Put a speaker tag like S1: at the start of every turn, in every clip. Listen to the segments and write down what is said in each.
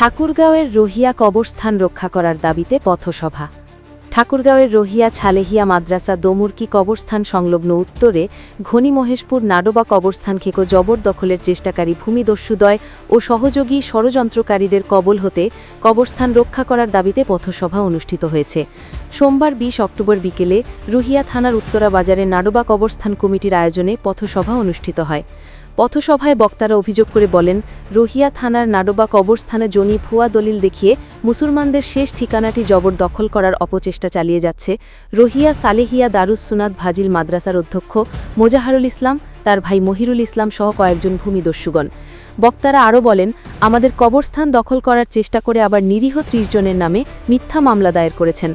S1: ঠাকুরগাঁওয়ের রোহিয়া কবরস্থান রক্ষা করার দাবিতে পথসভা। ঠাকুরগাঁওয়ের রোহিয়া ছালেহিয়া মাদ্রাসা দমুরকি কবরস্থান সংলগ্ন উত্তরে ঘনি মহেশপুর নাডোবা কবরস্থান খেকো জবরদখলের চেষ্টাকারী ভূমিদস্যুদয় ও সহযোগী ষড়যন্ত্রকারীদের কবল হতে কবরস্থান রক্ষা করার দাবিতে পথসভা অনুষ্ঠিত হয়েছে। সোমবার বিশ অক্টোবর বিকেলে রুহিয়া থানার উত্তরা বাজারে নাডোবা কবরস্থান কমিটির আয়োজনে পথসভা অনুষ্ঠিত হয়। পথসভায় বক্তারা অভিযোগ করে বলেন, রোহিয়া থানার নাডোবা কবরস্থানে জনি ভুয়া দলিল দেখিয়ে মুসলমানদের শেষ ঠিকানাটি জবরদখল করার অপচেষ্টা চালিয়ে যাচ্ছে রোহিয়া সালেহিয়া দারুস সুনাদ ভাজিল মাদ্রাসার অধ্যক্ষ মোজাহারুল ইসলাম, তার ভাই মহিরুল ইসলাম সহ কয়েকজন ভূমিদস্যুগণ। বক্তারা আরও বলেন, আমাদের কবরস্থান দখল করার চেষ্টা করে আবার নিরীহ ত্রিশ জনের নামে মিথ্যা মামলা দায়ের করেছেন।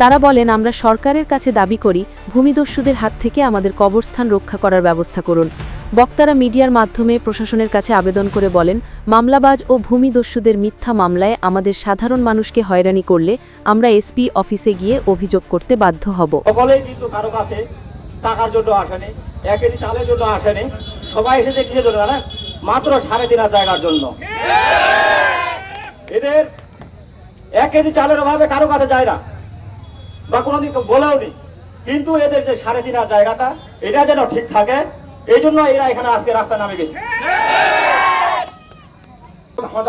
S1: তারা বলেন, আমরা সরকারের কাছে দাবি করি, ভূমিদস্যুদের হাত থেকে আমাদের কবরস্থান রক্ষা করার ব্যবস্থা করুন। বক্তারা মিডিয়ার মাধ্যমে প্রশাসনের কাছে আবেদন করে বলেন, মামলাবাজ ও ভূমিদস্যুদের মিথ্যা মামলায় আমাদের সাধারণ মানুষকে হয়রানি করলে আমরা এসপি অফিসে গিয়ে অভিযোগ করতে বাধ্য হব।
S2: সকলেই কিন্তু কারও কাছে টাকার জন্য আসেনি এক কেজি চালের জন্য আসেনি সবাই জানেন? মাত্র সাড়ে তিন জায়গার জন্য। এদের এক কেজি চালের অভাবে কারও কাছে যায় না, বা কোনোদিন বলেও নি। কিন্তু এদের যে সাড়ে তিন জায়গাটা এটা যেন ঠিক থাকে এই জন্য এরা এখানে আজকে রাস্তা নামে গেছে।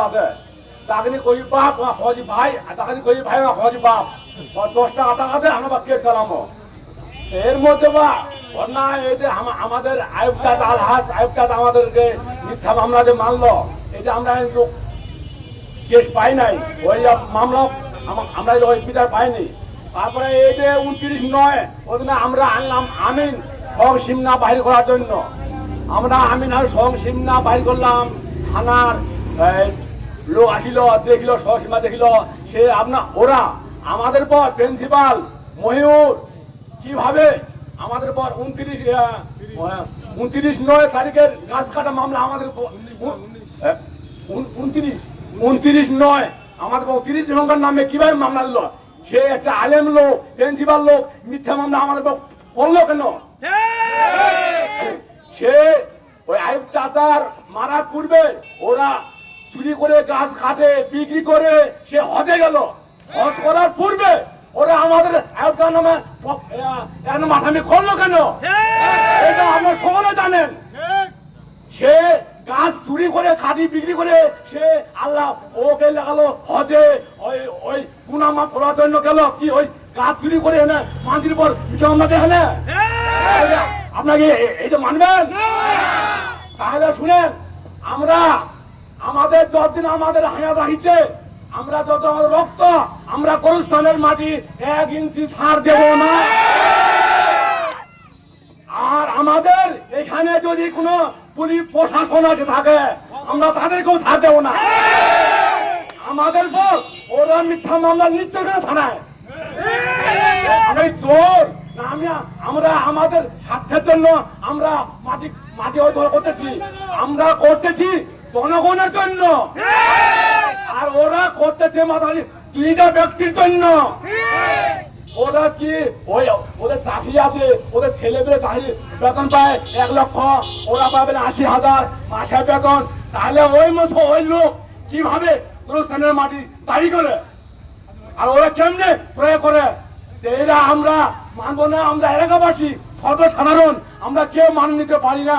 S3: আছে। চাকরি করি বাপ হজি ভাই চাকরি করি ভাই হজি বাপ। আমার দশ টাকা টাকা দে আমরা কে চালামো। এর মধ্যে বা অন্যায় এতে আম- আমাদের আয়ুব চাচা আলহাস, আয়ুব চাচা আমাদেরকে মিথ্যা মামলা যে মানলো, এটা আমরা কেস পাই নাই। ওই মামলা, আমা- আমরা ওই বিচার পাইনি। তারপরে এই যে উনত্রিশ নয়, ওদিনে আমরা আনলাম আমিন। সং সিমনা বাহির করার জন্য। আমরা আমিন আর সং সিমনা বাহির করলাম। থানার লোক আসিল, দেখিল সীমা দেখিল। সে আপনার ওরা আমাদের পর প্রিন্সিপাল মহিউর, কীভাবে আমাদের পর উনত্রিশ উনত্রিশ নয় তারিখের গাছ কাটা মামলা আমাদের উন- উনত্রিশ উনত্রিশ নয় আমাদের তিরিশ জনকার নামে কীভাবে মামলা দিল? সে একটা আলেম লোক, প্রিন্সিপাল লোক, মিথ্যা মামলা আমাদের করল কেন? সে ওই আইব চাচার মারার পূর্বে ওরা চুরি করে গাছ কাটে, বিক্রি করে, সে হজে গেল। হজ করার পূর্বে ওরা আমাদের আইব নামে মাথামি করল কেন? এটা আপনার সকলে জানেন। সে গাছ চুরি করে কাটি বিক্রি করে, সে আল্লাহ ওকে লাগালো হজে। ওই ওই পুনামা করার জন্য গেল। কি ওই গাছ চুরি করে এনে মাটির পর জমা দেখে আপনাকে এই যে মানবেন? তাহলে শুনেন আমরা আমাদের যতদিন আমাদের হায়াত আহিছে আমরা যত আমাদের রক্ত আমরা গরুস্থানের মাটি এক ইঞ্চি সার দেব না। আর আমাদের এখানে যদি কোনো পুলিশ প্রশাসন আছে থাকে আমরা তাদেরকেও সার দেবো না। আমাদের পর ওরা মিথ্যা মামলা নিচ্ছে থানায়। আমরা আমাদের স্বার্থের জন্য আমরা মাটি মাটি করতেছি। আমরা করতেছি জনগণের জন্য। আর ওরা করতেছে মাথালি দুইটা ব্যক্তির জন্য। ওরা কি ওই ওদের চাকরি আছে, ওদের চাকরি বেতন পায় এক লক্ষ, ওরা পাবে আশি হাজার মাসে বেতন। তাহলে ওই মতো ওই লোক কীভাবে মাটি দাবি করে? আর ওরা কেমনে প্রয়োগ করে? এরা আমরা মানব না আমরা এলাকাবাসী সর্বসাধারণ আমরা কেউ মান নিতে পারি না।